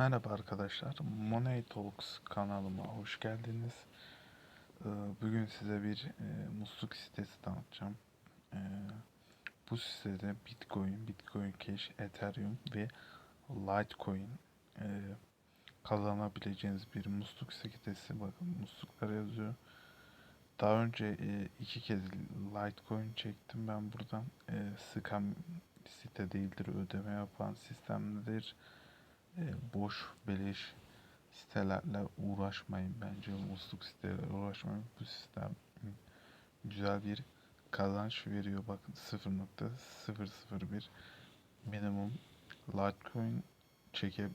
Merhaba arkadaşlar, Money Talks kanalıma hoş geldiniz. Ee, Bugün size bir e, musluk sitesi tanıtacağım. Ee, Bu sitede Bitcoin, Bitcoin Cash, Ethereum ve Litecoin e, kazanabileceğiniz bir musluk sitesi. Bakın musluklar yazıyor. Daha önce e, iki kez Litecoin çektim ben buradan. Scam site değildir, ödeme yapan sistemdir boş beleş sitelerle uğraşmayın bence. Musluk sitelerle uğraşmayın. Bu sistem güzel bir kazanç veriyor. Bakın 0.001 minimum Litecoin çeke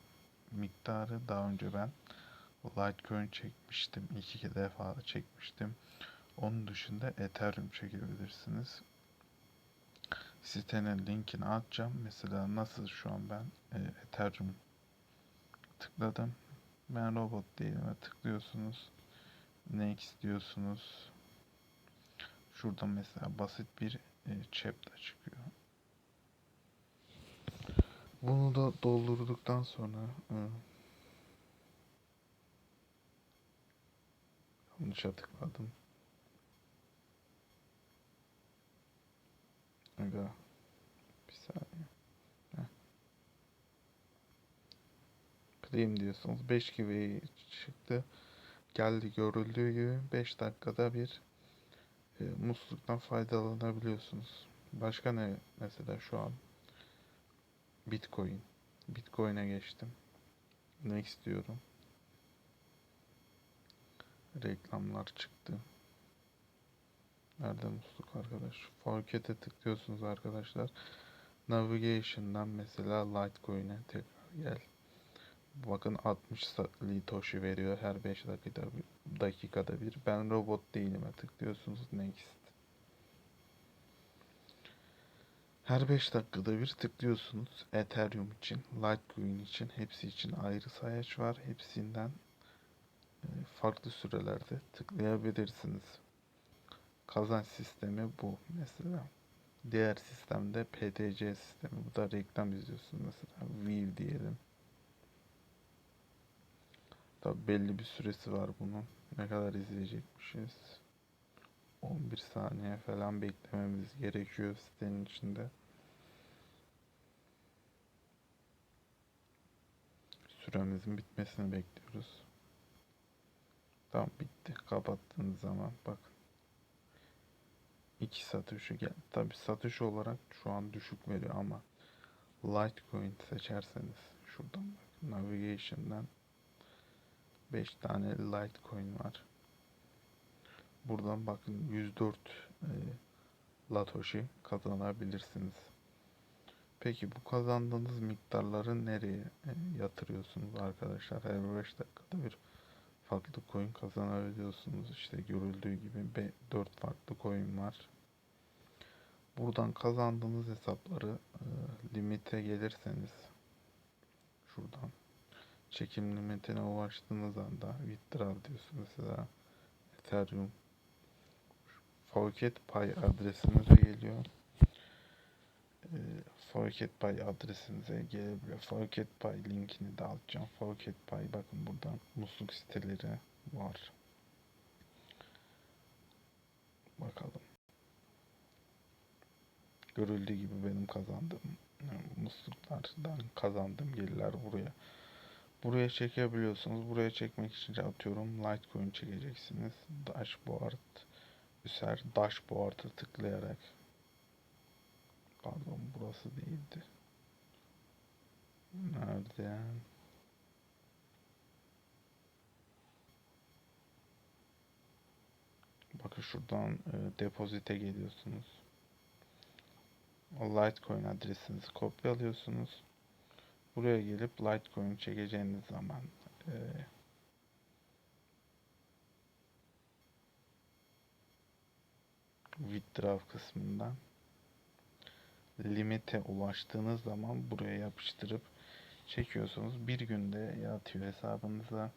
miktarı. Daha önce ben Litecoin çekmiştim. İki defa çekmiştim. Onun dışında Ethereum çekebilirsiniz. Sitenin linkini atacağım. Mesela nasıl şu an ben e, Ethereum tıkladım. Ben robot değilim. Tıklıyorsunuz. Next diyorsunuz. Şurada mesela basit bir e, chapter çıkıyor. Bunu da doldurduktan sonra e, yanlışa tıkladım. Aga bir saniye. Claim diyorsunuz. 5 gibi çıktı. Geldi görüldüğü gibi 5 dakikada bir e, musluktan faydalanabiliyorsunuz. Başka ne mesela şu an Bitcoin. Bitcoin'e geçtim. Next diyorum. Reklamlar çıktı. Nerede musluk arkadaş? Forket'e tıklıyorsunuz arkadaşlar. Navigation'dan mesela Litecoin'e tekrar gel. Bakın 60 Litoshi veriyor her 5 dakikada bir, dakikada bir. Ben robot değilim tıklıyorsunuz next. Her 5 dakikada bir tıklıyorsunuz. Ethereum için, Litecoin için, hepsi için ayrı sayaç var. Hepsinden e, farklı sürelerde tıklayabilirsiniz. Kazanç sistemi bu mesela. Diğer sistemde PTC sistemi. Bu da reklam izliyorsunuz mesela. View diyelim. Tabi belli bir süresi var bunun. Ne kadar izleyecekmişiz. 11 saniye falan beklememiz gerekiyor sitenin içinde. Süremizin bitmesini bekliyoruz. Tamam bitti. Kapattığınız zaman bakın. İki satışa gel. Tabi satış olarak şu an düşük veriyor ama Litecoin seçerseniz şuradan bakın navigation'dan 5 tane Litecoin var. Buradan bakın 104 e, Latoshi kazanabilirsiniz. Peki bu kazandığınız miktarları nereye e, yatırıyorsunuz arkadaşlar? Her 5 dakikada bir farklı coin kazanabiliyorsunuz. İşte görüldüğü gibi 4 farklı coin var. Buradan kazandığınız hesapları e, limite gelirseniz şuradan çekim limitine ulaştığınız anda withdraw diyorsunuz mesela Ethereum Forget Pay adresinize geliyor. E, Forget Pay adresinize gelebiliyor. Forget Pay linkini de alacağım. Forget Pay bakın buradan musluk siteleri var. Bakalım. Görüldüğü gibi benim kazandığım musluklardan kazandığım gelirler buraya. Buraya çekebiliyorsunuz. Buraya çekmek için atıyorum Litecoin çekeceksiniz. Dashboard üser Dashboard'a tıklayarak pardon burası değildi. Nerede? Bakın şuradan e, depozite geliyorsunuz. O Litecoin adresinizi kopyalıyorsunuz. Buraya gelip Litecoin çekeceğiniz zaman e, withdraw kısmından limite ulaştığınız zaman buraya yapıştırıp çekiyorsunuz. Bir günde yatıyor hesabınıza.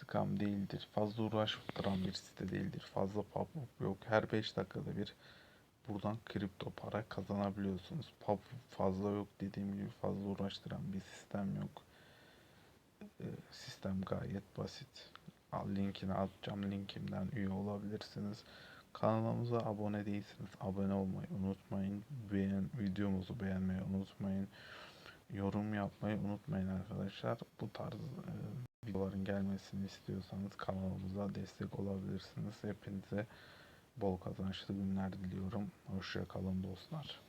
Scam değildir. Fazla uğraştıran bir site değildir. Fazla pop yok. Her 5 dakikada bir buradan kripto para kazanabiliyorsunuz. Pa- Fazla yok dediğim gibi fazla uğraştıran bir sistem yok. Ee, Sistem gayet basit. Linkini atacağım. Linkimden üye olabilirsiniz. Kanalımıza abone değilsiniz. Abone olmayı unutmayın. Beğen, videomuzu beğenmeyi unutmayın. Yorum yapmayı unutmayın arkadaşlar. Bu tarz e, videoların gelmesini istiyorsanız kanalımıza destek olabilirsiniz. Hepinize bol kazançlı günler diliyorum. Hoşça kalın dostlar.